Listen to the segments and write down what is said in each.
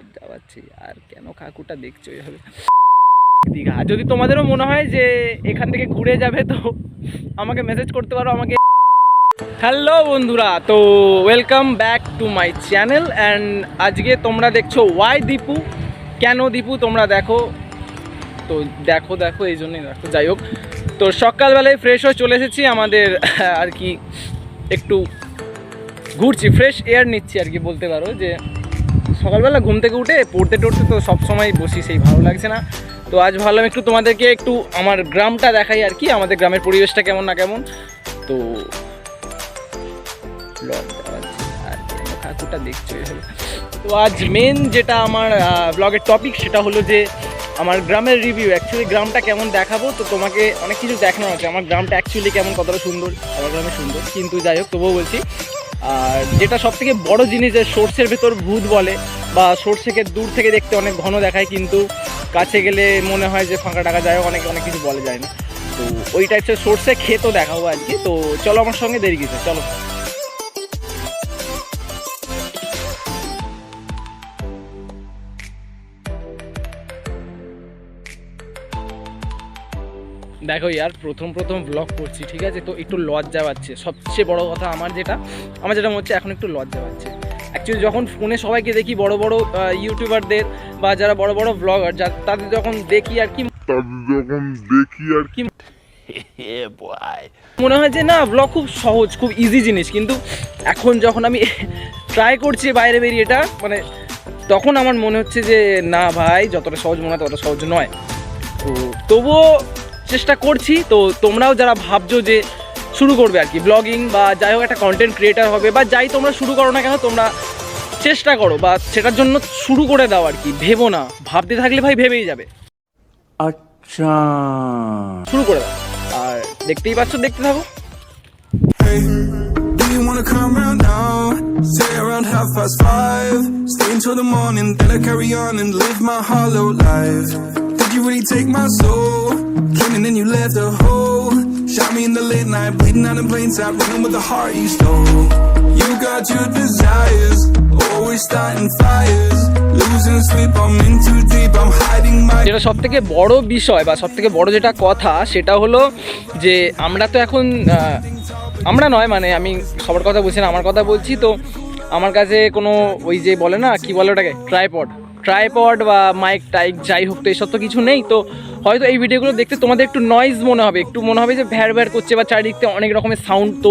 লজ্জা পাচ্ছি আর কেন কাকুটা দেখছ এইভাবে দীঘা। যদি তোমাদেরও মনে হয় যে এখান থেকে ঘুরে যাবে, তো আমাকে মেসেজ করতে পারো, আমাকে হ্যালো বন্ধুরা, তো welcome back to my channel and আজকে তোমরা দেখছ ওয়াই দীপু, কেন দীপু তোমরা দেখো। তো দেখো দেখো, এই জন্যই দেখো, যাই হোক। তো সকালবেলায় ফ্রেশ হয়ে চলে এসেছি, আমাদের আর কি একটু ঘুরছি ফ্রেশ এয়ার নিচ্ছি আর কি, বলতে পারো যে সকালবেলা ঘুম থেকে উঠে পড়তে টড়তে তো সব সময় বসি, সেই ভালো লাগছে না। তো আজ ভাবলাম একটু তোমাদেরকে একটু আমার গ্রামটা দেখাই আর কি, আমাদের গ্রামের পরিবেশটা কেমন না কেমন। তো ঠাকুরটা দেখছ তো আজ মেন যেটা আমার ব্লগের টপিক সেটা হলো যে আমার গ্রামের রিভিউ অ্যাকচুয়ালি গ্রামটা কেমন দেখাবো, তো তোমাকে অনেক কিছু দেখানো আছে। আমার গ্রামটা অ্যাকচুয়ালি কেমন, কতটা সুন্দর, আমার গ্রামে সুন্দর, কিন্তু যাই হোক, তবুও বলছি আর যেটা সব থেকে বড় জিনিস যে সোর্সের ভেতর ভূত বলে বা সোর্সেকে দূর থেকে দেখতে অনেক ঘন দেখায়, কিন্তু কাছে গেলে মনে হয় যে ফাঁকা টাকা যায়, অনেক অনেক কিছু বলে যায় না। তো ওই টাইপসের সোর্সে খেতেও দেখাবো আর কি তো চলো আমার সঙ্গে দেরি কিছু চলো। দেখো ইয়ার প্রথম প্রথম ব্লগ করছি ঠিক আছে? তো একটু লজ্জা পাচ্ছে। সবচেয়ে বড় কথা আমার যেটা আমার যেটা মনে হচ্ছে এখন একটু লজ্জা পাচ্ছে। অ্যাকচুয়ালি যখন ফোনে সবাইকে দেখি বড় বড় ইউটিউবারদের বা যারা বড় বড় ব্লগার যা তাদের যখন দেখি আর কি যখন দেখি আর কি মনে হয় যে না ব্লগ খুব সহজ খুব ইজি জিনিস। কিন্তু এখন যখন আমি ট্রাই করছি বাইরে বেরিয়ে এটা মানে তখন আমার মনে হচ্ছে যে না ভাই যতটা সহজ মনে হয় ততটা সহজ নয়। তো তবুও চেষ্টা করছি তো তোমরাও যারা ভাবছ যে শুরু করবে আর কি ব্লগিং বা যাই হোক একটা কন্টেন্ট ক্রিয়েটার হবে বা যাই তোমরা শুরু করো না কেন তোমরা চেষ্টা করো বা সেটার জন্য শুরু করে দাও আর কি ভেবো না ভাবতে থাকলে ভাই ভেবেই যাবে। আচ্ছা। শুরু করে দাও আর দেখতেই পাচ্ছ দেখতে থাকো। Stay around half past five. Stay until the morning Then I carry on and live my hollow life. Did you really take my soul? Came and then you left a hole. Shot me in the late night, bleeding out in plain sight, running with the heart you stole. You got your desires, always starting fires. Losing sleep, I'm in too deep, I'm hiding my. যেটা সব থেকে বড় বিষয় বা সব থেকে বড় যেটা কথা সেটা হলো যে আমরা তো এখন আমরা নয় মানে আমি সবার কথা বলছি না আমার কথা বলছি তো আমার কাছে কোনো ওই যে বলে না কি বলে ওটাকে ট্রাইপড ট্রাইপড বা মাইক টাইক যাই হোক তো এসব তো কিছু নেই। তো হয়তো এই ভিডিওগুলো দেখতে তোমাদের একটু নয়েজ মনে হবে, একটু মনে হবে যে ভ্যার ভ্যার করছে বা চারিদিক থেকে অনেক রকমের সাউন্ড তো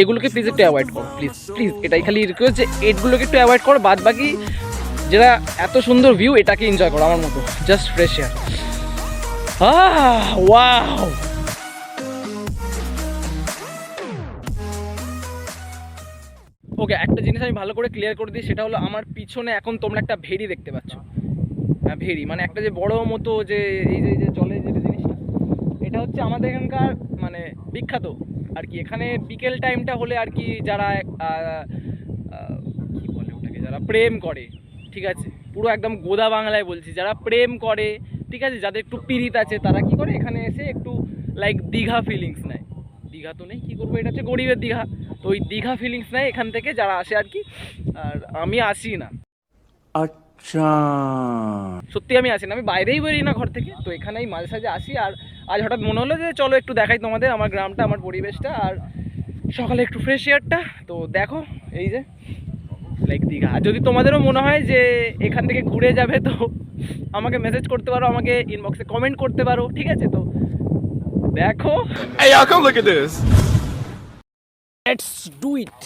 এগুলোকে প্লিজ একটু অ্যাভয়েড করো প্লিজ প্লিজ এটাই খালি রিকোয়েস্ট যে এগুলোকে একটু অ্যাভয়েড করো বাদ বাকি যেটা এত সুন্দর ভিউ এটাকে এনজয় করো, আমার মতো just fresh air wow okay, একটা জিনিস আমি ভালো করে ক্লিয়ার করে দিই, সেটা হলো আমার পিছনে এখন তোমরা একটা ভেড়ি দেখতে পাচ্ছ। হ্যাঁ ভেড়ি মানে একটা যে বড় মতো যে, এই যে জলে যে জিনিসটা, এটা হচ্ছে আমাদের এখানকার মানে বিখ্যাত। আর কি, এখানে বিকেল টাইমটা হলে আর কি যারা কি বলে ওটাকে, যারা প্রেম করে, ঠিক আছে? পুরো একদম গোদা বাংলায় বলছি, যারা প্রেম করে, ঠিক আছে? যাদের একটু পীড়িত আছে, তারা কি করে? এখানে এসে একটু লাইক দীঘা ফিলিংস নেয়। দীঘা তো নেই কী করব? এটা হচ্ছে গরিবের দীঘা। তো ওই দীঘা ফিলিংস নেয় এখান থেকে যারা আসে আর কি। আর আমি আসি না। আচ্ছা। সত্যি আমি আসি না আমি বাইরেই বেরোই না ঘর থেকে। তো এখানেই মাঝে সাঝে আসি আর আজ হঠাৎ মনে হলো যে চলো একটু দেখাই তোমাদের আমার গ্রামটা আমার পরিবেশটা আর সকালে একটু ফ্রেশ এয়ারটা তো দেখো এই যে লাইক দীঘা। আর যদি তোমাদেরও মনে হয় যে এখান থেকে ঘুরে যাবে তো আমাকে মেসেজ করতে পারো আমাকে ইনবক্সে কমেন্ট করতে পারো ঠিক আছে? তো দেখো। Hey y'all come look at this. Let's do it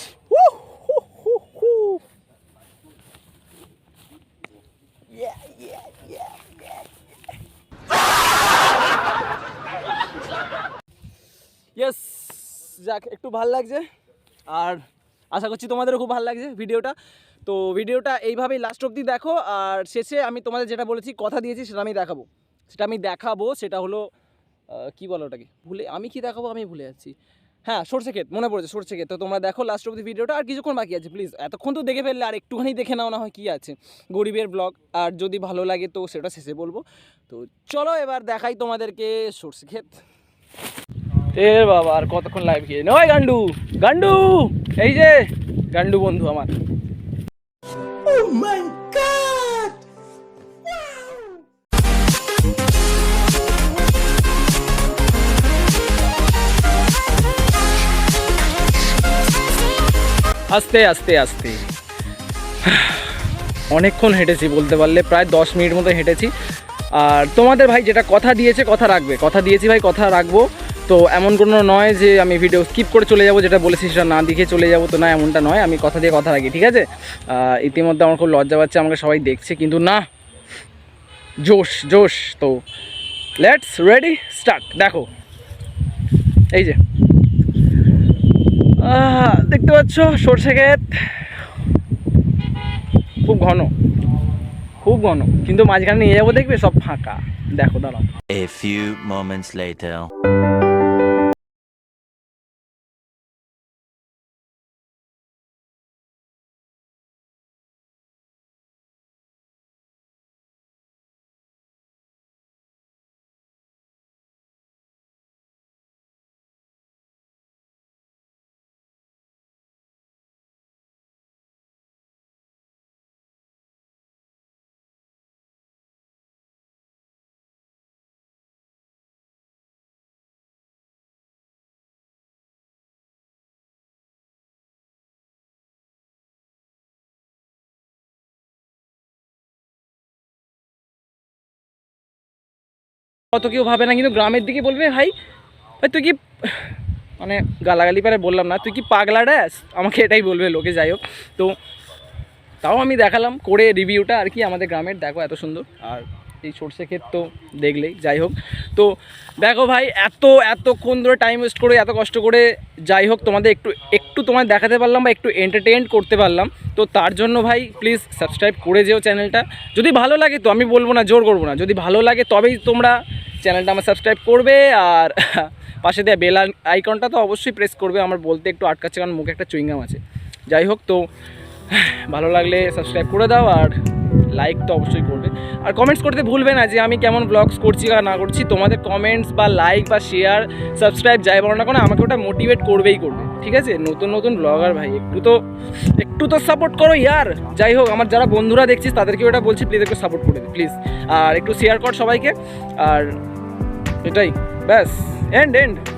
yes যাক একটু ভালো লাগছে। আর আশা করছি তোমাদেরও খুব ভালো লাগছে ভিডিওটা। তো ভিডিওটা এইভাবেই লাস্ট অবধি দেখো আর শেষে আমি তোমাদের যেটা বলেছি কথা দিয়েছি সেটা আমি দেখাবো। সেটা আমি দেখাবো সেটা হলো কি বলো ওটাকে? ভুলে আমি কি দেখাবো? আমি ভুলে যাচ্ছি। হ্যাঁ সরষে ক্ষেত, মনে পড়েছে, সরষে ক্ষেত। তো তোমরা দেখো লাস্ট অবধি ভিডিওটা, আর কিছুক্ষণ বাকি আছে প্লিজ এতক্ষণ তো দেখে ফেললে, আর একটুখানি দেখে নাও না হয় কী আছে। গরিবের ব্লগ আর যদি ভালো লাগে তো সেটা শেষে বলব। তো চলো এবার দেখাই তোমাদেরকে সরষে ক্ষেত। এ বাবা, আর কতক্ষণ লাইভ গিয়ে নয় গান্ডু গান্ডু! এই যে, গান্ডু বন্ধু আমার। আস্তে আস্তে আস্তে। অনেকক্ষণ হেঁটেছি বলতে পারলে, প্রায় দশ মিনিট মতো হেঁটেছি। আর তোমাদের ভাই যেটা কথা দিয়েছে, কথা রাখবে। কথা দিয়েছি ভাই, কথা রাখব। তো এমন কোনো নয় যে আমি ভিডিও স্কিপ করে চলে যাব, যেটা বলেছি সেটা না দেখে চলে যাব, তো না, এমনটা নয়। আমি কথা দিয়ে কথা রাখি, ঠিক আছে? ইতিমধ্যে আমার খুব লজ্জা পাচ্ছে, আমাকে সবাই দেখছে, কিন্তু না। জোশ জোশ। তো লেটস রেডি স্টার্ট দেখো, এই যে। দেখতে পাচ্ছ, সর্ষে ক্ষেত। খুব ঘন। খুব ঘন। কিন্তু মাঝখানে নিয়ে যাব দেখবে, সব ফাঁকা। দেখো, দাঁড়াও। A few moments later. অত কেউ ভাবে না, কিন্তু গ্রামের দিকে বলবে, ভাই ভাই, তুই কি মানে গালাগালি পারে বললাম না, তুই কি পাগলা ড্যাস? আমাকে এটাই বলবে লোকে, যাই হোক। তো তাও আমি দেখালাম, করে রিভিউটা আর কি আমাদের গ্রামের, দেখো এত সুন্দর। আর এই সর্ষে ক্ষেত তো দেখলেই, যাই হোক। তো দেখো ভাই, এত এতক্ষণ ধরে টাইম ওয়েস্ট করে, এত কষ্ট করে, যাই হোক, তোমাদের একটু একটু তোমার দেখাতে পারলাম বা একটু এন্টারটেন করতে পারলাম। তো তার জন্য ভাই প্লিজ সাবস্ক্রাইব করে যেও চ্যানেলটা যদি ভালো লাগে তো, আমি বলব না, জোর করব না। যদি ভালো লাগে তবেই তোমরা চ্যানেলটা আমার সাবস্ক্রাইব করবে আর পাশে দেওয়া বেল আইকনটা তো অবশ্যই প্রেস করবে, আমার বলতে একটু আটকাচ্ছে কারণ মুখে একটা চুইংগাম আছে। যাই হোক তো, ভালো লাগলে সাবস্ক্রাইব করে দাও আর লাইক তো অবশ্যই করবে। আর কমেন্টস করতে ভুলবে না যে আমি কেমন ব্লগস করছি বা না করছি, তোমাদের কমেন্টস বা লাইক বা শেয়ার সাবস্ক্রাইব যাই বলো না কোনো, আমাকে ওটা মোটিভেট করবেই করবে, ঠিক আছে? নতুন নতুন ব্লগার ভাই, একটু তো একটু তো সাপোর্ট করো ইয়ার। যাই হোক, আমার যারা বন্ধুরা দেখছিস তাদেরকে ওটা বলছি প্লিজ একটু সাপোর্ট করে দে প্লিজ আর একটু শেয়ার কর সবাইকে। আর এটাই। ব্যাস এন্ড এন্ড